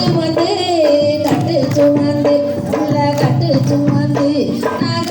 சுமந்து கட்டு சுமந்து உள்ள கட்டு சுமந்து நான்